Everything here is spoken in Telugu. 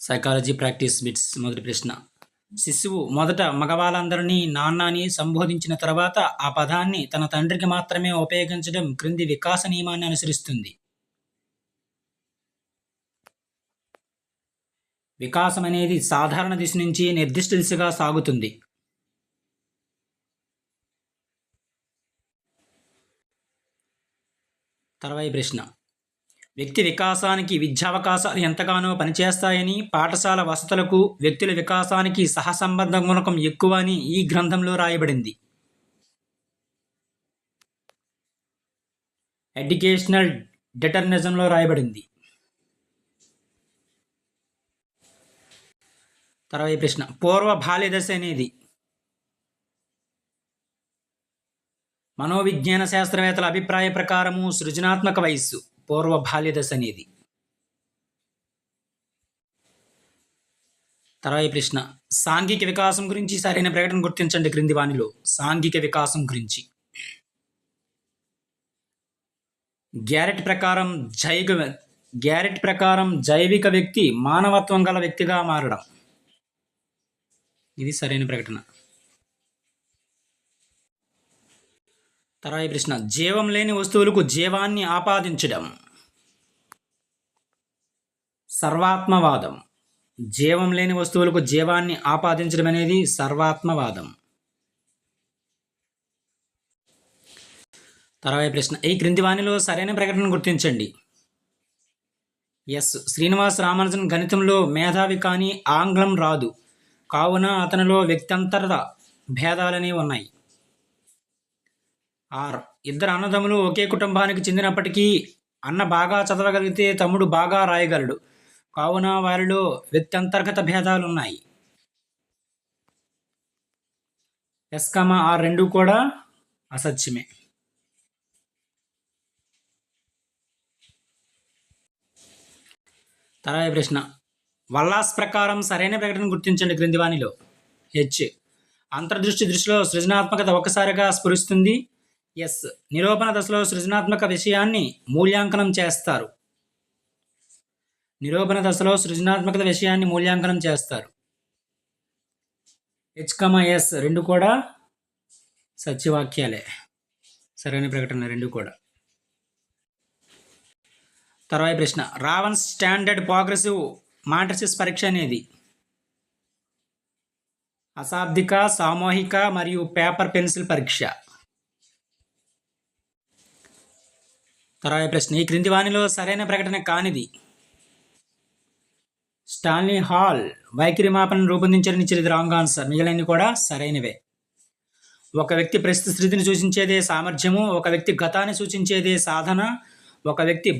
సైకాలజీ ప్రాక్టీస్ బిట్స్ మొదటి ప్రశ్న. శిశువు మొదట మగవాళ్ళందరినీ నాన్న అని సంబోధించిన తర్వాత ఆ పదాన్ని తన తండ్రికి మాత్రమే ఉపయోగించడం క్రింది వికాస నియమాన్ని అనుసరిస్తుంది. వికాసం అనేది సాధారణ దిశ నుంచి నిర్దిష్ట దిశగా సాగుతుంది. తర్వాయి ప్రశ్న. వ్యక్తి వికాసానికి విద్యావకాశాలు ఎంతగానో పనిచేస్తాయని పాఠశాల వసతులకు వ్యక్తుల వికాసానికి సహసంబంధ గుణకం ఎక్కువ అని ఈ గ్రంథంలో రాయబడింది. ఎడ్యుకేషనల్ డిటర్నిజంలో రాయబడింది. తర్వాత ప్రశ్న. పూర్వ బాల్య దశ అనేది మనోవిజ్ఞాన శాస్త్రవేత్తల అభిప్రాయ ప్రకారము సృజనాత్మక వయస్సు. పూర్వ బాల్యదశ అనేది తర్వాత ప్రశ్న సాంఘిక వికాసం గురించి సరైన ప్రకటన గుర్తించండి క్రింది వాణిలో. సాంఘిక వికాసం గురించి. గ్యారెట్ ప్రకారం జైవ గ్యారెట్ ప్రకారం జైవిక వ్యక్తి మానవత్వం గల వ్యక్తిగా మారడం. ఇది సరైన ప్రకటన. తర్వాత ప్రశ్న జీవం లేని వస్తువులకు జీవాన్ని ఆపాదించడం. సర్వాత్మవాదం. జీవం లేని వస్తువులకు జీవాన్ని ఆపాదించడం అనేది సర్వాత్మవాదం. తర్వాత ప్రశ్న ఈ క్రింది వాణిలో సరైన ప్రకటన గుర్తించండి. ఎస్. శ్రీనివాస్ రామానుజన్ గణితంలో మేధావి కానీ ఆంగ్లం రాదు. కావున అతనిలో వ్యక్తంతర భేదాలనే ఉన్నాయి. ఆర్. ఇద్దరు అన్నదమ్ములు ఒకే కుటుంబానికి చెందినప్పటికీ అన్న బాగా చదవగలిగితే తమ్ముడు బాగా రాయగలడు. కావున వారిలో వ్యక్తంతర్గత భేదాలు ఉన్నాయి ఎస్కమ ఆ రెండు కూడా అసత్యమే. తర్వాత ప్రశ్న. వల్లాస్ ప్రకారం సరైన ప్రకటన గుర్తించండి క్రింది వాణిలో హెచ్. అంతర్దృష్టి దృష్టిలో సృజనాత్మకత ఒక్కసారిగా స్ఫురిస్తుంది. ఎస్ నిరూపణ దశలో సృజనాత్మక విషయాన్ని మూల్యాంకనం చేస్తారు. నిరూపణ దశలో సృజనాత్మకత విషయాన్ని మూల్యాంకనం చేస్తారు. హెచ్ ఎస్ రెండు కూడా సత్యవాక్యాలే. సరైన ప్రకటన రెండు కూడా. తర్వాత ప్రశ్న. రావన్ స్టాండర్డ్ ప్రోగ్రెసివ్ మాట్రిసిస్ పరీక్ష అనేది అశాబ్దిక సామూహిక మరియు పేపర్ పెన్సిల్ పరీక్ష. తర్వాత ప్రశ్న ఈ క్రింది వాణిలో సరైన ప్రకటన కానిది. స్టాన్లీ హాల్ వైఖరి మాపనను రూపొందించారని ఇచ్చేది రాంగ్ ఆన్సర్. మిగిలినవి కూడా సరైనవే. ఒక వ్యక్తి ప్రస్తుత స్థితిని సూచించేదే సామర్థ్యము ఒక వ్యక్తి గతాన్ని సూచించేదే సాధన ఒక వ్యక్తి